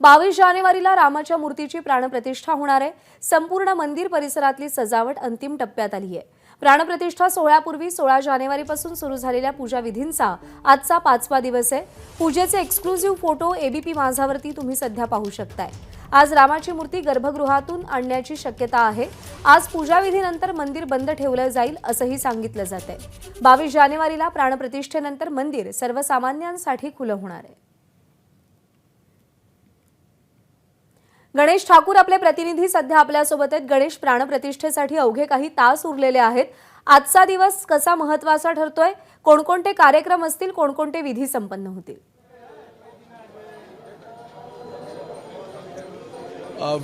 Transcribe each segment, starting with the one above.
बावीस जानेवारीला रामाच्या मूर्तीची प्राणप्रतिष्ठा होणार आहे. संपूर्ण मंदिर परिसरातली सजावट अंतिम टप्प्यात आली आहे. प्राणप्रतिष्ठा सोहळ्यापूर्वी सोळा जानेवारीपासून सुरू झालेल्या पूजाविधींचा आजचा पाचवा दिवस आहे. पूजेचे एक्सक्लुझिव्ह फोटो एबीपी माझावरती तुम्ही सध्या पाहू शकताय. आज रामाची मूर्ती गर्भगृहातून आणण्याची शक्यता आहे. आज पूजाविधीनंतर मंदिर बंद ठेवलं जाईल असंही सांगितलं जात आहे बावीस जानेवारीला प्राणप्रतिष्ठेनंतर मंदिर सर्वसामान्यांसाठी खुलं होणार आहे. गणेश ठाकूर आपले प्रतिनिधी सध्या आपल्यासोबत आहेत. गणेश प्राणप्रतिष्ठेसाठी अवघे काही तास उरलेले आहेत. आजचा दिवस कसा महत्त्वाचा ठरतोय? कोणकोणते कार्यक्रम असतील? कोणकोणते विधी संपन्न होतील?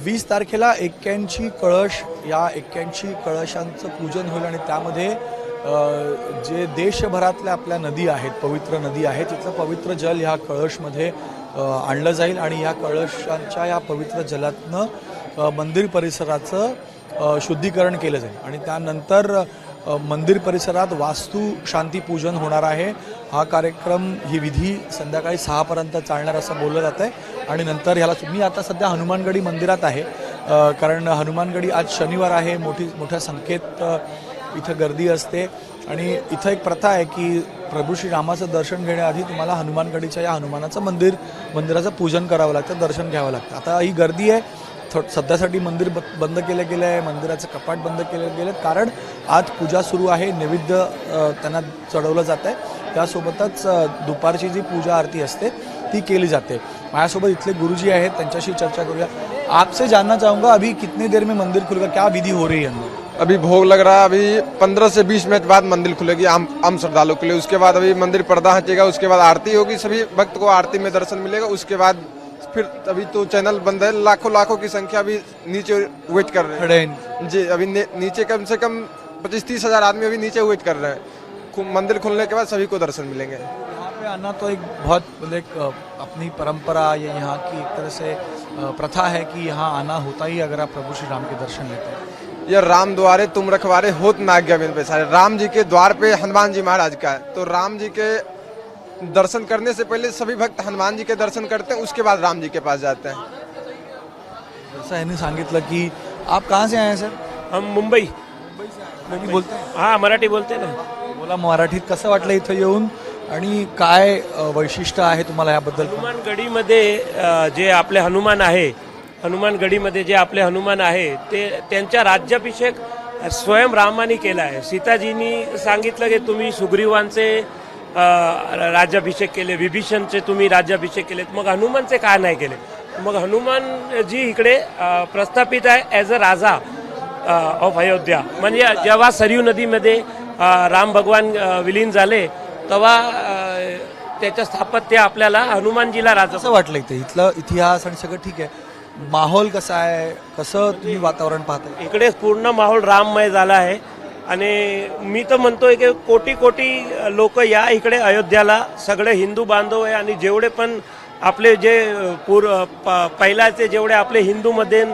वीस तारखेला एक्क्याऐंशी कळश या एक्क्याऐंशी कळशांचं पूजन होईल आणि त्यामध्ये जे देशभरातल्या आपल्या नदी आहेत पवित्र नदी आहे तिथलं पवित्र जल ह्या कळशमध्ये आणलं जाईल आणि या कळशांच्या या पवित्र जलातनं मंदिर परिसराचं शुद्धीकरण केलं जाईल. आणि त्यानंतर मंदिर परिसरात वास्तू शांती पूजन होणार आहे. हा कार्यक्रम ही विधी संध्याकाळी सहापर्यंत चालणार असं बोललं जात आहे आणि नंतर ह्याला मी आता सध्या हनुमानगडी मंदिरात आहे. कारण हनुमानगडी आज शनिवार आहे. मोठी मोठ्या संख्येत इथं गर्दी असते. आणि इथं एक प्रथा आहे की प्रभू श्री रामाचं दर्शन घेण्याआधी तुम्हाला हनुमानगडीच्या या हनुमानाचं मंदिर मंदिराचं पूजन करावं लागतं दर्शन घ्यावं लागतं. आता ही गर्दी आहे. थो सध्यासाठी मंदिर ब बंद केलं गेलं आहे मंदिराचं कपाट बंद केलं गेलं कारण आज पूजा सुरू आहे नैवेद्य त्यांना चढवलं जात आहे त्यासोबतच दुपारची जी पूजा आरती असते ती केली जाते. माझ्यासोबत इथले गुरुजी आहेत त्यांच्याशी चर्चा करूया. आपसे जानना चाहूँगा अभी कितने देर में मंदिर खुलेगा क्या विधी हो रही है अंदर? अभी भोग लग रहा है अभी पंद्रह से बीस मिनट बाद मंदिर खुलेगी आम आम श्रद्धालु के लिए। उसके बाद अभी मंदिर पर्दा हटेगा उसके बाद आरती होगी सभी भक्त को आरती में दर्शन मिलेगा। उसके बाद फिर अभी तो चैनल बंद है लाखों लाखों की संख्या अभी नीचे वेट कर रहे हैं। जी अभी नीचे कम से कम पच्चीस तीस हज़ार आदमी अभी नीचे वेट कर रहे हैं। मंदिर खुलने के बाद सभी को दर्शन मिलेंगे। यहाँ पे आना तो एक बहुत एक अपनी परंपरा या यहाँ की एक तरह से प्रथा है कि यहाँ आना होता ही अगर आप प्रभु श्री राम के दर्शन लेते हैं। यह रामद्वारे तुम रखवारे होत ना आज्ञा बिन पैसारे राम जी के द्वार पे हनुमान जी महाराज का है। तो राम जी के दर्शन करने से पहले सभी भक्त हनुमान जी के दर्शन करते हैं उसके बाद राम जी के पास जाते हैं। जसं यांनी सांगितलं की आप कहाँ से आए हैं सर? हम मुंबई। मराठी बोलते हैं? हा मराठी बोलते ना। बोला मराठीत कसं वाटलं इथं येऊन? आणि काय अ, वैशिष्ट्य आहे तुम्हाला याबद्दल? हनुमान गडीमध्ये अ, जे आपले हनुमान आहे हनुमानगडीमध्ये जे आपले हनुमान आहे ते त्यांच्या राज्याभिषेक स्वयं रामाने केला आहे. सीताजींनी सांगितलं की तुम्ही सुग्रीवांचे राज्याभिषेक केले विभीषणचे तुम्ही राज्याभिषेक केलेत. मग हनुमानचे का नाही केले? मग हनुमानजी इकडे प्रस्थापित आहे as a raja of Ayodhya. म्हणजे जेव्हा सरयू नदीमध्ये राम भगवान विलीन झाले तेव्हा त्याच्या स्थापत्य आपल्याला हनुमानजीला राजा असं वाटलं इथे? इथलं इतिहास आणि सगळं ठीक आहे. माहोल कसा आहे? कसं तुम्ही वातावरण पाहताय? इकडे पूर्ण माहोल राममय झाला आहे. आणि मी तर म्हणतोय की कोटी कोटी लोक या इकडे अयोध्याला. सगळे हिंदू बांधव आहे आणि जेवढे पण आपले जे पूर प- पहिल्याचे जेवढे आपले हिंदूमध्ये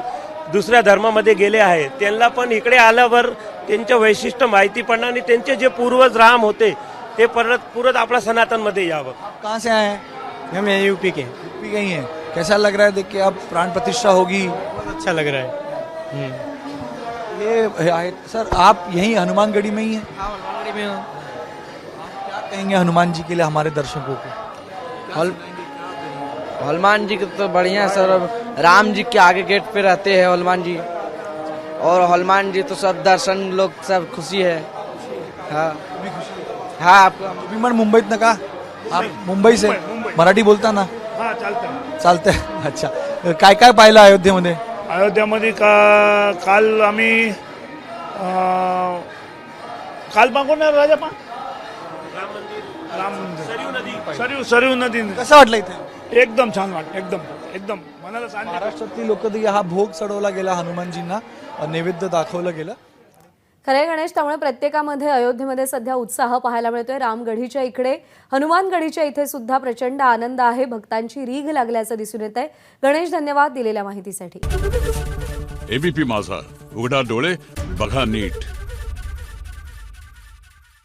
दुसऱ्या धर्मामध्ये गेले आहेत त्यांना पण इकडे आल्यावर त्यांचं वैशिष्ट्य माहिती पडणार आणि त्यांचे जे पूर्वज राम होते ते परत परत आपल्या सनातनमध्ये यावं. कहाँ से आए हैं? हम यहाँ यूपी के। यूपी के ही हैं। कैसा लग रहा है? देख के अब प्राण प्रतिष्ठा होगी। अच्छा लग रहा है। हम्म। ये सर आप यहीं हनुमानगढ़ी में ही हैं? हाँ हनुमानगढ़ी में हूँ। क्या कहेंगे हनुमान जी के लिए हमारे दर्शकों को? हल हनुमान जी के तो बढ़िया सर। अब राम जी के आगे गेट पे रहते हैं हनुमान जी। और हनुमान जी तो सब दर्शन लोग सब खुशी है। हाँ। हाँ। आपको पण मुंबईत ना आप मुंबई से मराठी बोलता ना? हा चालतं चालतंय. अच्छा. काय काय पाहिलं अयोध्येमध्ये? अयोध्यामध्ये का काल आम्ही अं, काल मागून ना राजा पा राम मंदिर. सरयू सरयू नदी. कसं वाटलं इथे? एकदम छान वाट एकदम एकदम. मनाला शांती. महाराष्ट्रातली लोक हा भोग चढवला गेला हनुमानजींना. नैवेद्य दाखवलं गेलं. खरे गणेश त्यामुळे प्रत्येकामध्ये अयोध्येमध्ये सध्या उत्साह पाहायला मिळतोय. रामगढीच्या इकडे हनुमानगढीच्या इथे सुद्धा प्रचंड आनंद आहे. भक्तांची रीघ लागल्याचं दिसून येत आहे गणेश धन्यवाद दिलेल्या माहितीसाठी. एबीपी माझा. उघडा डोळे बघा नीट.